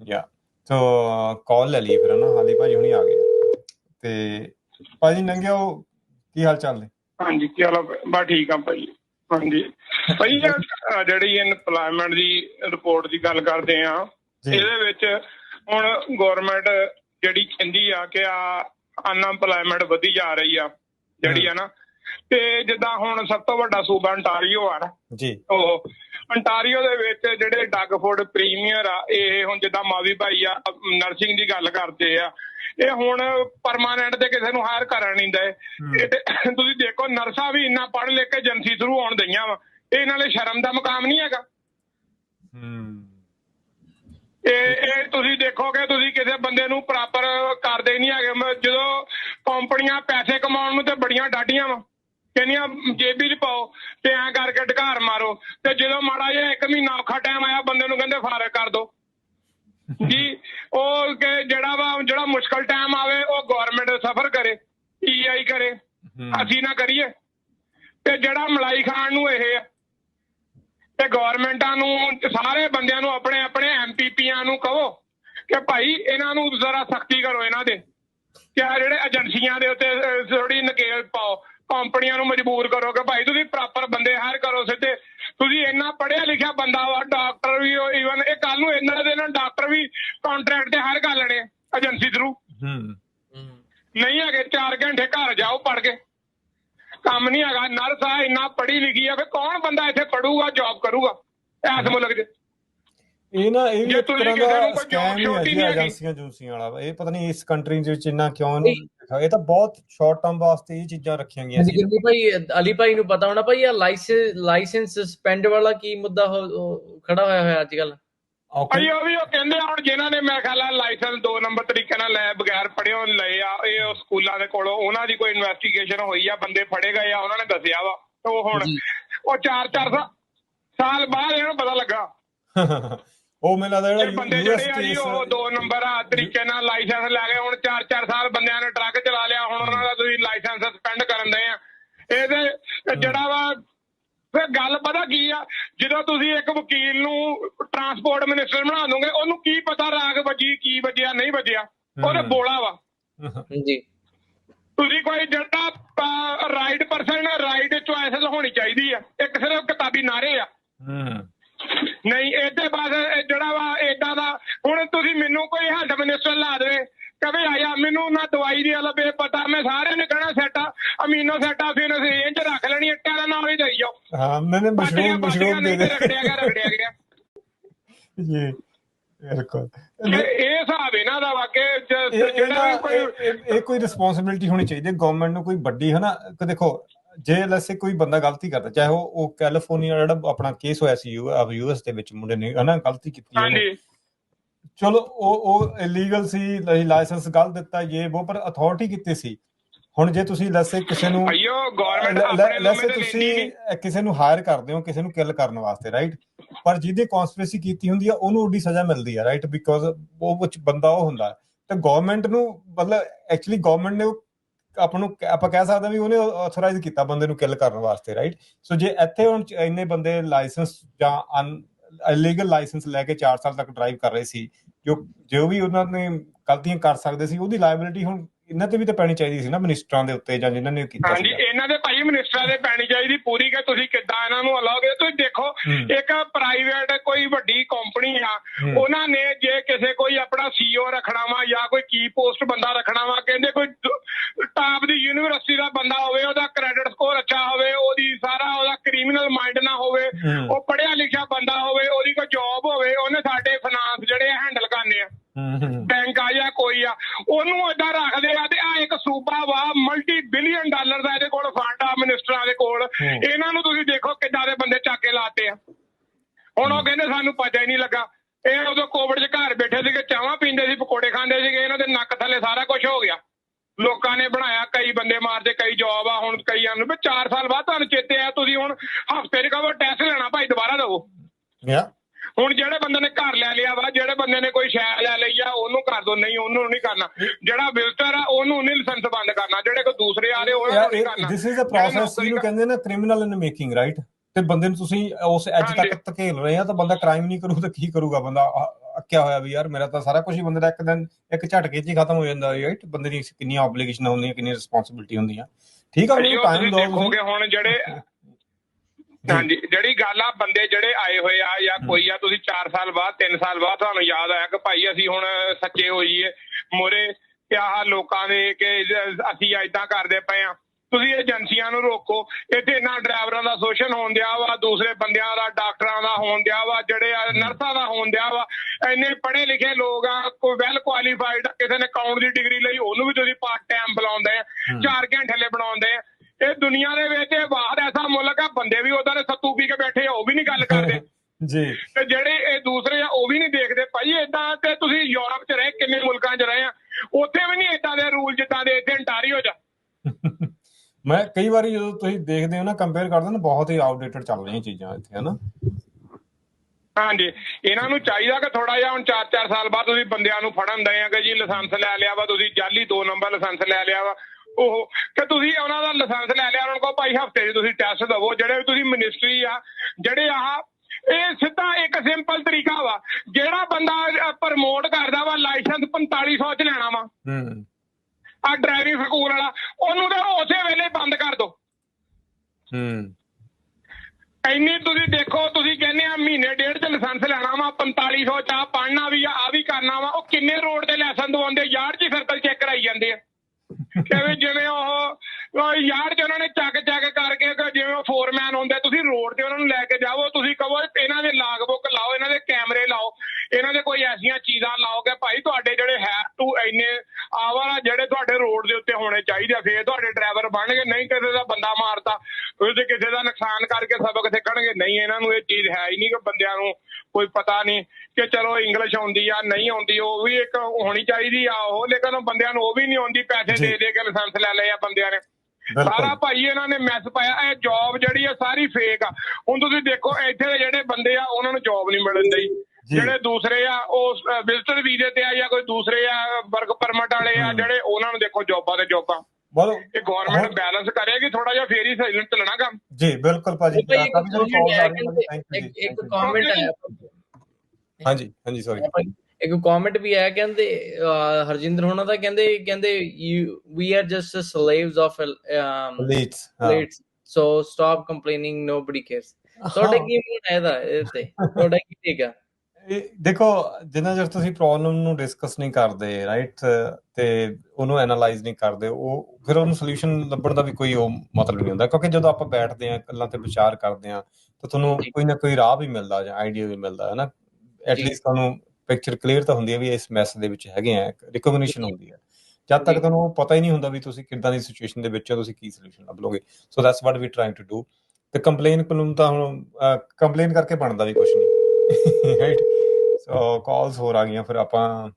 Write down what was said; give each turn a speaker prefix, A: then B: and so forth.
A: ਯਾ ਸੋ ਕਾਲ ਲੈ ਲਈ ਫਿਰ ਨਾ ਹਾਲੀ ਭਾਜੀ ਹੁਣੀ ਆ ਗਏ ਤੇ ਭਾਜੀ ਨੰਗਿਓ ਕੀ ਹਾਲ ਚਾਲ ਨੇ?
B: ਹਾਂਜੀ ਚਲੋ ਬਸ ਠੀਕ ਆ ਭਾਈ ਹਾਂਜੀ। ਭਾਈ ਜਿਹੜੀ ਇਨਪਲੋਇਮੈਂਟ ਦੀ ਰਿਪੋਰਟ ਦੀ ਗੱਲ ਕਰਦੇ ਆ ਇਹਦੇ ਵਿੱਚ ਹੁਣ ਗਵਰਨਮੈਂਟ ਜਿਹੜੀ ਕਹਿੰਦੀ ਆ ਕਿ ਆ ਅਨਐਮਪਲੋਇਮੈਂਟ ਵਧੀ ਜਾ ਰਹੀ ਆ ਜਿਹੜੀ ਆ ਨਾ। ਤੇ ਜਿੱਦਾਂ ਹੁਣ ਸਭ ਤੋਂ ਵੱਡਾ ਸੂਬਾ ਅੰਟਾਰੀਓ ਆ ਨਾ
A: ਜੀ।
B: ਉਹ ਅੰਟਾਰੀਓ ਦੇ ਵਿੱਚ ਜਿਹੜੇ ਡੱਗਫੋਰਡ ਪ੍ਰੀਮੀਅਰ ਆ ਇਹ ਹੁਣ ਜਿੱਦਾਂ ਮਾਵੀ ਭਾਈ ਆ ਨਰਸਿੰਗ ਦੀ ਗੱਲ ਕਰਦੇ ਆ ਇਹ ਹੁਣ ਪਰਮਾਨੈਂਟ ਤੇ ਕਿਸੇ ਨੂੰ ਹਾਇਰ ਕਰਨ ਨਹੀਂ ਦੇ। ਤੁਸੀਂ ਦੇਖੋ ਨਰਸਾਂ ਵੀ ਇੰਨਾ ਪੜ੍ਹ ਲਿਖ ਕੇ ਏਜੰਸੀ ਥਰੂ ਆਉਣ ਦਈਆਂ ਵਾ ਇਹ ਨਾਲੇ ਸ਼ਰਮ ਦਾ ਮਕਾਮ ਨਹੀਂ ਹੈਗਾ।
A: ਹੂੰ।
B: ਇਹ ਇਹ ਤੁਸੀਂ ਦੇਖੋਗੇ ਤੁਸੀਂ ਕਿਸੇ ਬੰਦੇ ਨੂੰ ਪ੍ਰੋਪਰ ਕਰਦੇ ਨਹੀਂ ਹੈਗੇ ਜਦੋਂ ਕੰਪਨੀਆਂ ਪੈਸੇ ਕਮਾਉਣ ਨੂੰ ਤੇ ਬੜੀਆਂ ਡਾਡੀਆਂ ਵਾ ਕਹਿੰਦੀਆਂ ਜੇਬੀ 'ਚ ਪਾਓ ਤੇ ਐਂ ਜਦੋਂ ਮਾੜਾ ਜਿਹਾ ਇੱਕ ਮਹੀਨਾ ਔਖਾ ਟਾਈਮ ਆਇਆ ਬੰਦੇ ਨੂੰ ਕਹਿੰਦੇ ਫਾਰਗ ਕਰ ਦੋ। ਜੀ ਉਹ ਕਿ ਜਿਹੜਾ ਵਾ ਜਿਹੜਾ ਮੁਸ਼ਕਲ ਟਾਈਮ ਆਵੇ ਉਹ ਗਵਰਨਮੈਂਟ ਸਫਰ ਕਰੇ ਈਆਈ ਕਰੇ। ਅਸੀਂ ਨਾ ਕਰੀਏ। ਤੇ ਜਿਹੜਾ ਮਲਾਈ ਖਾਣ ਨੂੰ ਇਹ ਆ ਤੇ ਗਵਰਨਮੈਂਟਾਂ ਨੂੰ ਸਾਰੇ ਬੰਦਿਆਂ ਨੂੰ ਆਪਣੇ ਆਪਣੇ ਐਮਪੀਪੀਆਂ ਨੂੰ ਕਹੋ ਕਿ ਭਾਈ ਇਹਨਾਂ ਨੂੰ ਜ਼ਰਾ ਸਖਤੀ ਕਰੋ ਇਹਨਾਂ ਦੇ। ਕਿ ਆਹ ਜਿਹੜੇ ਏਜੰਸੀਆਂ ਦੇ ਉੱਤੇ ਥੋੜੀ ਨਕੇਲ ਪਾਓ ਕੰਪਨੀਆਂ ਨੂੰ ਮਜਬੂਰ ਕਰੋ ਕਿ ਭਾਈ ਤੁਸੀਂ ਪ੍ਰੋਪਰ ਬੰਦੇ ਹਾਇਰ ਕਰੋ ਸਿੱਧੇ। ਤੁਸੀਂ ਇੰਨਾ ਪੜ੍ਹਿਆ ਲਿਖਿਆ ਬੰਦਾ ਵਾ ਡਾਕਟਰ ਵੀ ਈਵਨ ਇਹ ਕੱਲ ਨੂੰ ਇਹਨਾਂ ਦੇ ਨਾਲ ਡਾਕਟਰ ਵੀ ਕੰਟਰੈਕਟ ਤੇ ਹਾਇਰ ਕਰ ਲੈਣੇ ਏਜੰਸੀ ਥਰੂ
A: ਹੂੰ।
B: ਨਹੀਂ ਹੈਗੇ 4 ਘੰਟੇ ਘਰ ਜਾਓ ਪੜ ਕੇ। ਕੰਮ ਨਹੀਂ ਹੈਗਾ ਨਰਸ ਆ ਇੰਨਾ ਪੜ੍ਹੀ ਲਿਖੀ ਆ ਫੇ ਕੌਣ ਬੰਦਾ ਇੱਥੇ ਪੜੂਗਾ ਜੌਬ ਕਰੂਗਾ ਇਸ ਮੁਲਕ 'ਚ
A: ਇਹ ਨਾ ਇਹ ਵੀ ਇੱਕ ਤਰ੍ਹਾਂ ਦਾ
B: ਨੂੰ
A: ਸਕੈਮ ਹੀ। ਏਜੰਸੀਆਂ ਜੂਸੀਆਂ ਵਾਲਾ ਇਹ ਪਤਾ ਨਹੀਂ ਇਸ ਕੰਟਰੀ ਦੇ ਵਿੱਚ ਇੰਨਾ ਕਿਉਂ ਲਿਖਿਆ ਇਹ ਤਾਂ ਬਹੁਤ ਸ਼ਾਰਟ ਟਰਮ ਵਾਸਤੇ ਇਹ ਚੀਜ਼ਾਂ ਰੱਖੀਆਂ ਗਈਆਂ ਸੀ।
C: ਕਿਉਂਕਿ ਭਾਈ ਅਲੀ ਭਾਈ ਨੂੰ ਪਤਾ ਹੋਣਾ ਭਾਈ ਇਹ ਲਾਇਸੈਂਸ ਲਾਇਸੈਂਸ ਸਸਪੈਂਡ ਵਾਲਾ ਕੀ ਮੁੱਦਾ ਖੜਾ ਹੋਇਆ ਹੋਇਆ ਅੱਜ ਕੱਲ
B: ਅਈ ਉਹ ਵੀ ਉਹ ਕਹਿੰਦੇ ਆ ਹੁਣ ਜਿਨ੍ਹਾਂ ਨੇ ਮੈਂ ਖਿਆਲ ਆ ਲਾਇਸੈਂਸ ਦੋ ਨੰਬਰ ਤਰੀਕੇ ਨਾਲ ਲੈ ਬਗੈਰ ਪੜਿਓ ਲਏ ਆ ਇਹ ਉਹ ਸਕੂਲਾਂ ਦੇ ਕੋਲੋਂ ਉਹਨਾਂ ਦੀ ਕੋਈ ਇਨਵੈਸਟੀਗੇਸ਼ਨ ਹੋਈ ਆ ਬੰਦੇ ਫੜੇ ਗਏ ਆ ਉਹਨਾਂ ਨੇ ਦੱਸਿਆ ਵਾ। ਤੇ ਉਹ ਹੁਣ
C: ਜੀ।
B: ਉਹ 4-4 ਸਾਲ ਬਾਅਦ ਇਹਨਾਂ ਪਤਾ ਲੱਗਾ।
A: ਉਹ ਮੈਨੂੰ ਲੱਗਦਾ
B: ਇਹ
A: ਜਿਹੜਾ
B: ਬੰਦੇ ਜਿਹੜੇ ਆ ਜੀ ਉਹ ਦੋ ਨੰਬਰ ਆ ਤਰੀਕੇ ਨਾਲ ਲਾਇਸੈਂਸ ਲੈ ਗਏ। ਹੁਣ 4-4 ਸਾਲ ਬੰਦਿਆਂ ਨੇ ਟਰੱਕ ਚਲਾ ਲਿਆ ਹੁਣ ਉਹਨਾਂ ਦਾ ਤੁਸੀਂ ਲਾਇਸੈਂਸ ਸਸਪੈਂਡ ਕਰਨ ਦੇ ਆ। ਇਹਦੇ ਇਹ ਜਿਹੜਾ ਵਾ ਫਿਰ ਗੱਲ ਪਤਾ ਕੀ ਆ? ਜਦੋਂ ਤੁਸੀਂ ਇੱਕ ਵਕੀਲ ਨੂੰ ਟਰਾਂਸਪੋਰਟ ਮਿਨਿਸਟਰ ਬਣਾ ਦੋਗੇ ਉਹਨੂੰ ਕੀ ਪਤਾ ਰਾਗ ਵੱਜੀ ਕੀ ਵੱਜਿਆ ਨਹੀਂ ਵੱਜਿਆ? ਉਹਦੇ
A: ਹਮ।
B: ਬੋਲਾ ਵਾ।
C: ਜੀ।
B: ਤੁਸੀਂ ਕੋਈ ਜਿਹੜਾ ਰਾਈਟ ਪਰਸਨ ਰਾਈਟ ਚੁਆਇਸਸ ਹੋਣੀ ਚਾਹੀਦੀ ਆ। ਇੱਕ ਸਿਰਫ ਕਿਤਾਬੀ ਨਾਰੇ ਆ।
A: ਹੂੰ
B: ਨਹੀਂ ਇਹਦੇ ਬਾਅਦ ਇਹ ਜਿਹੜਾ ਵਾ ਏਦਾਂ ਦਾ ਹੁਣ ਤੁਸੀਂ ਮੈਨੂੰ ਕੋਈ ਹੈਲਥ ਮਿਨਿਸਟਰ ਲਾ ਦੇਵੇ ਕਵੇ ਨਾ ਦਵਾਈ ਦੀ ਅਲਬੇ ਪਤਾ ਮੈਂ ਸਾਰਿਆਂ ਨੇ ਕਹਿਣਾ ਸੈਟ ਅਮੀਨੋ ਸੈਟ ਫਿਰ ਰੇਂਜ ਰੱਖ ਲੈਣੀ ਇੱਟਾਂ ਦਾ ਨਾਮ ਹੀ ਦੇਈ ਜਾਓ।
A: ਹਾਂ ਮੈਨੇ ਮਸ਼ਰੂਮ ਮਸ਼ਰੂਮ ਦੇ ਦੇ।
B: ਗਿਆ ਗਿਆ।
A: ਜੀ ਬਿਲਕੁਲ
B: ਇਹ ਇਹ ਹਿਸਾਬ ਇਹਨਾਂ ਦਾ ਵਾ ਕਿ ਜ-
A: ਇਹ- ਇਹ
B: ਜਿਹੜਾ
A: ਇਹ- ਕੋਈ ਰਿਸਪੌਂਸਿਬਿਲਟੀ ਹੋਣੀ ਚਾਹੀਦੀ ਹੈ। ਗਵਰਨਮੈਂਟ ਨੂੰ ਕੋਈ ਵੱਡੀ ਹੈ ਨਾ ਕਿ ਦੇਖੋ ਜੇ ਲੈਸੇ ਕੋਈ ਬੰਦਾ ਗਲਤੀ ਕਰਦਾ ਚਾਹੇ ਉਹ ਉਹ ਕੈਲੀਫੋਰਨੀਆ ਜਿਹੜਾ ਆਪਣਾ ਕੇਸ ਹੋਇਆ ਸੀ ਯੂਐਸ ਦੇ ਵਿੱਚ ਮੁੰਡੇ ਨੇ ਹਨਾ ਗਲਤੀ ਕੀਤੀ
B: ਹਾਂਜੀ।
A: ਚਲੋ ਉਹ ਉਹ ਇਲੀਗਲ ਸੀ ਲਾਇਸੈਂਸ ਗਲਤ ਦਿੱਤਾ ਇਹ ਉਹ ਪਰ ਅਥਾਰਟੀ ਕਿੱਥੇ ਸੀ? ਹੁਣ ਜੇ ਤੁਸੀਂ ਲੈਸੇ ਕਿਸੇ ਨੂੰ
B: ਭਾਈਓ ਗਵਰਨਮੈਂਟ ਆਪਣੇ
A: ਲੈਸੇ ਤੁਸੀਂ
B: ਨਹੀਂ
A: ਕਿਸੇ ਨੂੰ ਹਾਇਰ ਕਰਦੇ ਹੋ ਕਿਸੇ ਨੂੰ ਕਿਲ ਕਰਨ ਵਾਸਤੇ ਰਾਈਟ ਪਰ ਜਿਹਦੀ ਕਨਸਪੀਰੇਸੀ ਕੀਤੀ ਹੁੰਦੀ ਆ ਉਹਨੂੰ ਉੱਡੀ ਸਜ਼ਾ ਮਿਲਦੀ ਆ ਰਾਈਟ ਬਿਕੋਜ਼ ਉਹ ਵਿੱਚ ਬੰਦਾ ਉਹ ਹੁੰਦਾ। ਤੇ ਗਵਰਨਮੈਂਟ ਨੂੰ ਮਤਲਬ ਐਕਚੁਅਲੀ ਗਵਰਨਮੈਂਟ ਨੇ ਆਪਾਂ ਨੂੰ ਆਪਾਂ ਕਹਿ ਸਕਦੇ ਹਾਂ ਵੀ ਉਹਨੇ ਆਥੋਰਾਈਜ਼ ਕੀਤਾ ਬੰਦੇ ਨੂੰ ਕਿਲ ਕਰਨ ਵਾਸਤੇ ਰਾਈਟ ਸੋ ਜੇ ਇੱਥੇ ਹੁਣ ਇੰਨੇ ਬੰਦੇ ਲਾਇਸੈਂਸ ਜਾਂ ਇਲੀਗਲ ਲਾਇਸੈਂਸ ਲੈ ਕੇ 4 ਸਾਲ ਤੱਕ ਡਰਾਈਵ ਕਰ ਰਹੇ ਸੀ ਜੋ ਜੋ ਵੀ ਉਹਨਾਂ ਨੇ ਗਲਤੀਆਂ ਕਰ ਸਕਦੇ ਸੀ ਉਹਦੀ ਲਾਇਬਿਲਿਟੀ ਹੁਣ ਇਹਨਾਂ ਤੇ ਵੀ ਤਾਂ ਪੈਣੀ ਚਾਹੀਦੀ ਸੀ ਨਾ ਮਿਨਿਸਟਰਾਂ ਦੇ ਉੱਤੇ ਜਾਂ ਜਿਨ੍ਹਾਂ ਨੇ ਕੀਤਾ
B: ਹਾਂਜੀ
A: ਸੀ
B: ਇਹਨਾਂ ਦੇ ਭਾਈ ਮਿਨਿਸਟਰਾਂ ਦੇ ਪੈਣੀ ਚਾਹੀਦੀ ਪੂਰੀ ਕਿ ਤੁਸੀਂ ਕਿੱਦਾਂ ਇਹਨਾਂ ਨੂੰ ਅਲਾਓਗੇ ਤੁਸੀਂ ਦੇਖੋ। ਇੱਕ ਪ੍ਰਾਈਵੇਟ ਕੋਈ ਵੱਡੀ ਕੰਪਨੀ ਆ। ਉਹਨਾਂ ਨੇ ਜੇ ਕਿਸੇ ਕੋਈ ਆਪਣਾ ਸੀਓ ਰੱਖਣਾ ਵਾ ਜਾਂ ਕੋਈ ਕੀ ਪੋਸਟ ਬੰਦਾ ਰੱਖਣਾ ਵਾ ਕਹਿੰਦੇ ਕੋਈ ਟਾਪ ਦੀ ਯੂਨੀਵਰਸਿਟੀ ਦਾ ਬੰਦਾ ਹੋਵੇ ਉਹਦਾ ਕ੍ਰੈਡਿਟ ਸਕੋਰ ਅੱਛਾ ਹੋਵੇ ਉਹਦੀ ਸਾਰਾ ਉਹਦਾ ਕ੍ਰਿਮੀਨਲ ਮਾਈਂਡ ਨਾ ਹੋਵੇ। ਉਹ ਪੜ੍ਹਿਆ ਲਿਖਿਆ ਬੰਦਾ ਹੋਵੇ ਉਹਦੀ ਕੋਈ ਜੌਬ ਹੋਵੇ ਉਹਨੇ ਸਾਡੇ ਫਾਈਨਾਂਸ ਜਿਹੜੇ ਹੈਂਡਲ ਕਰਨੇ ਆ
A: ਹੂੰ ਹੂੰ
B: ਬੈਂਕ ਆ ਜਾਂ ਕੋਈ ਆ ਉਹਨੂੰ ਏਦਾਂ ਰੱਖਦੇ ਆ ਤੇ ਆ ਇੱਕ ਸੂਬਾ ਵਾ ਮਲਟੀ ਬਿਲੀਅਨ ਡਾਲਰ ਦਾ ਇਹਦੇ ਕੋਲ ਫੰਡ ਆ ਮਿਨਿਸਟਰਾਂ ਦੇ ਕੋਲ ਇਹਨਾਂ ਨੂੰ ਤੁਸੀਂ ਦੇਖੋ ਕਿੱਦਾਂ ਦੇ ਬੰਦੇ ਚੱਕ ਕੇ ਲਾਤੇ ਆ। ਹੁਣ ਉਹ ਕਹਿੰਦੇ ਸਾਨੂੰ ਪਤਾ ਹੀ ਨਹੀਂ ਲੱਗਾ। ਇਹ ਉਦੋਂ ਕੋਵਿਡ 'ਚ ਘਰ ਬੈਠੇ ਸੀਗੇ ਚਾਹਾਂ ਪੀਂਦੇ ਸੀ ਪਕੌੜੇ ਖਾਂਦੇ ਸੀਗੇ ਇਹਨਾਂ ਦੇ ਨੱਕ ਥੱਲੇ ਸਾਰਾ ਕੁਝ ਹੋ ਗਿਆ। ਲੋਕਾਂ ਨੇ ਬਣਾਇਆ ਕਈ ਬੰਦੇ ਮਾਰਦੇ ਕਈ ਜੌਬ ਆ ਹੁਣ ਕਈਆਂ ਨੂੰ ਵੀ 4 ਸਾਲ ਬਾਅਦ ਤੁਹਾਨੂੰ ਚੇਤੇ ਆ ਤੁਸੀਂ ਹੁਣ ਹਫ਼ਤੇ 'ਚ ਕਹੋ ਟੈਸਟ ਲੈਣਾ ਭਾਈ ਦੁਬਾਰਾ ਦਿਓ
A: ਯਾ।
B: ਹੁਣ ਜਿਹੜੇ ਬੰਦੇ ਨੇ ਘਰ ਲੈ ਲਿਆ ਵਾ ਜਿਹੜੇ ਬੰਦੇ ਨੇ ਕੋਈ ਸ਼ੈ ਲੈ ਲਈ ਆ ਉਹਨੂੰ ਕਰ ਦੋ ਨਹੀਂ ਉਹਨੂੰ ਨਹੀਂ ਕਰਨਾ। ਜਿਹੜਾ ਵਿਜ਼ਟਰ ਆ ਉਹਨੂੰ ਨਹੀਂ ਲਾਇਸੈਂਸ ਬੰਦ ਕਰਨਾ ਜਿਹੜੇ ਕੋਈ ਦੂਸਰੇ ਆ ਰਹੇ ਉਹਨਾਂ ਨੂੰ ਨਹੀਂ ਕਰਨਾ
A: ਦਿਸ ਇਜ਼ ਅ ਪ੍ਰੋਸੈਸ ਜਿਹਨੂੰ ਕਹਿੰਦੇ ਨੇ ਕ੍ਰਿਮੀਨਲ ਇਨ ਮੇਕਿੰਗ ਰਾਈਟ ਤੇ ਬੰਦੇ ਨੂੰ ਤੁਸੀਂ ਉਸ ਐਜ। ਤੱਕ ਧਕੇਲ ਰਹੇ ਆ ਤਾਂ ਬੰਦਾ ਕ੍ਰਾਈਮ ਨਹੀਂ ਕਰੂ ਤਾਂ ਕੀ ਕਰੂਗਾ? ਬੰਦਾ ਥੱਕਿਆ ਹੋਇਆ ਵੀ ਯਾਰ ਮੇਰਾ ਤਾਂ ਸਾਰਾ ਕੁਝ ਹੀ ਬੰਦੇ ਦਾ ਇੱਕ ਦਿਨ ਇੱਕ ਝਟਕੇ 'ਚ ਹੀ ਖਤਮ ਹੋ ਜਾਂਦਾ ਰਾਈਟ ਬੰਦੇ ਦੀ ਕਿੰਨੀਆਂ ਆਬਲੀਗੇਸ਼ਨਾਂ ਹੁੰਦੀਆਂ ਕਿੰਨੀਆਂ ਰਿਸਪੌਂਸਿਬਿਲਟੀ ਹੁੰਦੀਆਂ। ਠੀਕ ਆ
B: ਉਹ
A: ਟਾਈਮ ਦਿਓ
B: ਦੇਖੋਗੇ ਹੁਣ ਜਿਹੜੇ ਹਾਂਜੀ ਜਿਹੜੀ ਗੱਲ ਆ ਬੰਦੇ ਜਿਹੜੇ ਆਏ ਹੋਏ ਆ ਜਾਂ ਕੋਈ ਆ ਤੁਸੀਂ 4 ਸਾਲ ਬਾਅਦ 3 ਸਾਲ ਬਾਅਦ ਤੁਹਾਨੂੰ ਯਾਦ ਆਇਆ ਕਿ ਭਾਈ ਅਸੀਂ ਹੁਣ ਸੱਚੇ ਹੋਈਏ ਮੋਰੇ ਪਿਆਹ ਲੋਕਾਂ ਦੇ ਕਿ ਅਸੀਂ ਐਦਾਂ ਕਰਦੇ ਪਏ ਆ ਤੁਸੀਂ ਏਜੰਸੀਆਂ ਨੂੰ ਰੋਕੋ। ਇੱਥੇ ਨਾ ਡਰਾਈਵਰਾਂ ਦਾ ਸ਼ੋਸ਼ਣ ਹੋਣ ਦਿਆ ਵਾ ਦੂਸਰੇ ਬੰਦਿਆਂ ਦਾ ਡਾਕਟਰਾਂ ਦਾ ਹੋਣ ਦਿਆ ਵਾ ਜਿਹੜੇ ਨਰਸਾਂ ਦਾ ਹੋਣ ਦਿਆ ਵਾ। ਇੰਨੇ ਪੜ੍ਹੇ ਲਿਖੇ ਲੋਕ ਆ ਕੋਈ ਵੈਲ ਕੁਆਲੀਫਾਈਡ ਕਿਸੇ ਨੇ ਅਕਾਊਂਟ ਦੀ ਡਿਗਰੀ ਲਈ ਉਹਨੂੰ ਵੀ ਤੁਸੀਂ ਪਾਰਟ ਟਾਈਮ ਬੁਲਾਉਂਦੇ ਆ
A: ਹਮ।
B: 4 ਘੰਟੇ ਲਈ ਬਣਾਉਂਦੇ ਆ। ਇਹ ਦੁਨੀਆ ਦੇ ਵਿੱਚ ਇਹ ਬਾਹਰ ਐਸਾ ਮੁਲਕ ਆ ਬੰਦੇ ਵੀ ਉਹਦਾ ਨੇ ਸੱਤੂ ਪੀ ਕੇ ਬੈਠੇ ਆ ਉਹ ਵੀ ਨਹੀਂ ਗੱਲ ਕਰਦੇ।
A: ਜੀ।
B: ਤੇ ਜਿਹੜੇ ਇਹ ਦੂਸਰੇ ਆ ਉਹ ਵੀ ਨਹੀਂ ਦੇਖਦੇ। ਭਾਈ ਇਦਾਂ ਤੇ ਤੁਸੀਂ ਯੂਰਪ 'ਚ ਰਹੇ ਕਿੰਨੇ ਮੁਲਕਾਂ 'ਚ ਰਹੇ ਆ ਉੱਥੇ ਵੀ ਨਹੀਂ ਇਦਾਂ ਦੇ ਰੂਲ ਜਿੱਦਾਂ ਦੇ ਇੱਥੇ ਅੰਟਾਰੀਓ 'ਚ
A: ਮੈਂ ਕਈ ਵਾਰੀ ਜਦੋਂ ਤੁਸੀਂ ਦੇਖਦੇ ਹੋ ਨਾ ਕੰਪੇਅਰ ਕਰਦੇ ਨਾ, ਬਹੁਤ ਹੀ ਆਊਟਡੇਟਡ ਚੱਲ ਰਹੀਆਂ ਚੀਜ਼ਾਂ ਇੱਥੇ, ਹਨਾ?
B: ਹਾਂਜੀ। ਇਹਨਾਂ ਨੂੰ ਚਾਹੀਦਾ ਕਿ ਥੋੜਾ ਜਿਹਾ ਹੁਣ 4-4 ਸਾਲ ਬਾਅਦ ਤੁਸੀਂ ਬੰਦਿਆਂ ਨੂੰ ਫੜਨ ਦੇ ਆ ਕਿ ਜੀ ਲਾਇਸੈਂਸ ਲੈ ਲਿਆ ਵਾ, ਤੁਸੀਂ ਜਾਲੀ 2 ਨੰਬਰ ਲਾਇਸੈਂਸ ਲੈ ਲਿਆ ਵਾ। ਉਹ ਕਿ ਤੁਸੀਂ ਉਹਨਾਂ ਦਾ ਲਾਇਸੈਂਸ ਲੈ ਲਿਆ, ਉਹਨਾਂ ਨੂੰ ਭਾਈ ਹਫ਼ਤੇ 'ਚ ਤੁਸੀਂ ਟੈਸਟ ਦਵੋ, ਜਿਹੜੇ ਵੀ ਤੁਸੀਂ ਮਿਨਿਸਟਰੀ ਆ, ਜਿਹੜੇ ਆਹ, ਇਹ ਸਿੱਧਾ ਇੱਕ ਸਿੰਪਲ ਤਰੀਕਾ ਵਾ ਜਿਹੜਾ ਬੰਦਾ ਪ੍ਰਮੋਟ ਕਰਦਾ ਵਾ ਲਾਇਸੈਂਸ 4500 ਚ ਲੈਣਾ ਵਾ
A: ਹੂੰ
B: ਆ ਡਰਾਈਵਿੰਗ ਸਕੂਲ ਵਾਲਾ ਉਹਨੂੰ ਤਾਂ ਉਸੇ ਵੇਲੇ ਬੰਦ ਕਰ ਦੋ
A: ਹੂੰ
B: ਇੰਨੀ ਤੁਸੀਂ ਦੇਖੋ ਤੁਸੀਂ ਕਹਿੰਦੇ ਆ ਮਹੀਨੇ ਡੇਢ ਚ ਲਾਇਸੈਂਸ ਲੈਣਾ ਵਾ 4500 ਚ ਆ ਪੜਨਾ ਵੀ ਆ ਆ ਵੀ ਕਰਨਾ ਵਾ ਉਹ ਕਿੰਨੇ ਰੋਡ ਤੇ ਲਾਇਸੈਂਸ ਦਵਾਉਂਦੇ ਯਾਰ ਚ ਸਰਕਲ ਚੈੱਕ ਕਰਾਈ ਜਾਂਦੇ ਆ। ਕਿਵੇਂ ਜਿਵੇਂ ਉਹ ਯਾਰ ਚ ਉਹਨਾਂ ਨੇ ਚੱਕ ਚੱਕ ਕਰਕੇ ਜਿਵੇਂ ਉਹ ਫੋਰਮੈਨ ਹੁੰਦੇ ਤੁਸੀਂ ਰੋਡ ਤੇ ਉਹਨਾਂ ਨੂੰ ਲੈ ਕੇ ਜਾਵੋ ਤੁਸੀਂ ਕਹੋ ਇਹਨਾਂ ਦੇ ਲਾਗ ਬੁੱਕ ਲਾਓ ਇਹਨਾਂ ਦੇ ਕੈਮਰੇ ਲਾਓ ਇਹਨਾਂ ਦੇ ਕੋਈ ਐਸੀਆਂ ਚੀਜ਼ਾਂ ਲਾਓ ਕਿ ਭਾਈ ਤੁਹਾਡੇ ਜਿਹੜੇ ਹੈ ਟੂ ਇੰਨੇ ਆਵਾਰਾ ਜਿਹੜੇ ਤੁਹਾਡੇ ਰੋਡ ਦੇ ਉੱਤੇ ਹੋਣੇ ਚਾਹੀਦੇ ਆ, ਫੇਰ ਤੁਹਾਡੇ ਡਰਾਈਵਰ ਬਣਨਗੇ ਨਹੀਂ ਕਿਸੇ ਦਾ ਬੰਦਾ ਮਾਰ ਮਾਰਤਾ ਉਹਦੇ ਕਿਸੇ ਦਾ ਨੁਕਸਾਨ ਕਰਕੇ ਸਬਕ ਸਿੱਖਣਗੇ ਨਹੀਂ ਇਹਨਾਂ ਨੂੰ ਇਹ ਚੀਜ਼ ਹੈ ਹੀ ਨਹੀਂ ਕਿ ਬੰਦਿਆਂ ਨੂੰ ਕੋਈ ਪਤਾ ਨਹੀਂ ਕਿ ਚਲੋ ਇੰਗਲਿਸ਼ ਆਉਂਦੀ ਆ ਨਹੀਂ ਆਉਂਦੀ ਉਹ ਵੀ ਇੱਕ ਹੋਣੀ ਚਾਹੀਦੀ ਆ ਉਹ ਲੇਕਿਨ ਉਹ ਬੰਦਿਆਂ ਨੂੰ ਉਹ ਵੀ ਨਹੀਂ ਆਉਂਦੀ ਪੈਸੇ
A: ਜੀ।
B: ਦੇ ਦੇ ਕੇ ਲਾਇਸੈਂਸ ਲੈ ਲਏ ਆ ਬੰਦਿਆਂ ਨੇ ਸਾਰਾ ਭਾਈ ਇਹਨਾਂ ਨੇ ਮੈਸ ਪਾਇਆ ਇਹ ਜੌਬ ਜਿਹੜੀ ਆ ਸਾਰੀ ਫੇਕ ਆ ਹੁਣ ਤੁਸੀਂ ਦੇਖੋ ਇੱਥੇ ਦੇ ਜਿਹੜੇ ਬੰਦੇ ਆ ਉਹਨਾਂ ਨੂੰ ਜੌਬ ਨਹੀਂ ਮਿਲਣ
A: ਜੀ।
B: ਜਿਹੜੇ ਦੂਸਰੇ ਆ ਉਹ ਵਿਜ਼ਟਰ ਵੀਜ਼ੇ ਤੇ ਆ ਜਾਂ ਕੋਈ ਦੂਸਰੇ ਆ ਵਰਕ ਪਰਮਿਟ ਵਾਲੇ ਆ। ਜਿਹੜੇ ਉਹਨਾਂ ਨੂੰ ਦੇਖੋ ਜੌਬਾਂ ਤੇ ਜੌਬਾਂ
A: ਬਹੁਤ
B: ਇਹ ਗਵਰਨਮੈਂਟ ਬੈਲੈਂਸ ਕਰੇਗੀ ਥੋੜਾ ਜਿਹਾ ਫੇਰ ਹੀ ਸਹੀ ਚੱਲਣਾ ਕੰਮ।
A: ਜੀ ਬਿਲਕੁਲ ਭਾਜੀ ਕਾਫੀ calls
C: ਹੈ
A: ਆ Thank you
C: ਇੱਕ. ਕਮੈਂਟ ਆਇਆ
A: ਹਾਂਜੀ ਹਾਂਜੀ ਸੌਰੀ
C: ਇੱਕ ਕਮੈਂਟ ਵੀ ਆਇਆ ਕਹਿੰਦੇ ਹਰਜਿੰਦਰ ਹੋਣਾ ਦਾ ਕਹਿੰਦੇ ਕਹਿੰਦੇ we are just slaves of
A: please
C: let's so stop complaining nobody cares ਤੁਹਾਡੇ ਕੀ ਮੂਡ ਹੈ ਇਹਦਾ ਇਹ ਤੇ? ਤੁਹਾਡਾ ਕੀ ਠੀਕ ਆ?
A: ਇਹ ਦੇਖੋ ਜਿੰਨਾ ਚਿਰ ਤੁਸੀਂ ਪ੍ਰੋਬਲਮ ਨੂੰ ਡਿਸਕਸ ਨਹੀਂ ਕਰਦੇ ਰਾਈਟ ਤੇ ਉਹਨੂੰ ਐਨਾਲਾਈਜ਼ ਨਹੀਂ ਕਰਦੇ ਉਹ ਫਿਰ ਉਹਨੂੰ ਸੋਲੂਸ਼ਨ ਲੱਭਣ ਦਾ ਵੀ ਕੋਈ ਉਹ ਮਤਲਬ ਨਹੀਂ ਹੁੰਦਾ ਕਿਉਂਕਿ ਜਦੋਂ ਆਪਾਂ ਬੈਠਦੇ ਆਂ ਗੱਲਾਂ ਤੇ ਵਿਚਾਰ ਕਰਦੇ ਆਂ ਤਾਂ ਤੁਹਾਨੂੰ। ਕੋਈ ਨਾ ਕੋਈ ਰਾਹ ਵੀ ਮਿਲਦਾ ਜਾਂ ਆਈਡੀਆ ਵੀ ਮਿਲਦਾ ਹੈ ਨਾ
C: ਜੀ।
A: ਐਟਲੀਸਟ ਤੁਹਾਨੂੰ ਪਿਕਚਰ ਕਲੀਅਰ ਤਾਂ ਹੁੰਦੀ ਹੈ ਵੀ ਇਸ ਮੈਸ ਦੇ ਵਿੱਚ ਹੈਗੇ ਆ ਰਿਕਗਨੀਸ਼ਨ। ਹੁੰਦੀ ਹੈ ਜਦ ਤੱਕ। ਤੁਹਾਨੂੰ ਪਤਾ ਹੀ ਨਹੀਂ ਹੁੰਦਾ ਵੀ ਤੁਸੀਂ ਕਿੱਦਾਂ ਦੀ ਸਿਚੁਏਸ਼ਨ ਦੇ ਵਿੱਚ ਹੋ ਤੁਸੀਂ ਕੀ ਸੋਲੂਸ਼ਨ ਲੱਭ ਲੋਗੇ so that's what we trying to do ਤੇ ਕੰਪਲੇਨ ਕੋਲੋਂ ਤਾਂ ਹੁਣ ਕੰਪਲੇਨ ਕਰਕੇ ਬਣਦਾ ਵੀ ਕੁਝ ਨਹੀਂ ਰਾਈਟ ਸੋ ਕਾਲਸ ਹੋਰ ਆ ਗਈਆਂ ਫਿਰ ਆਪਾਂ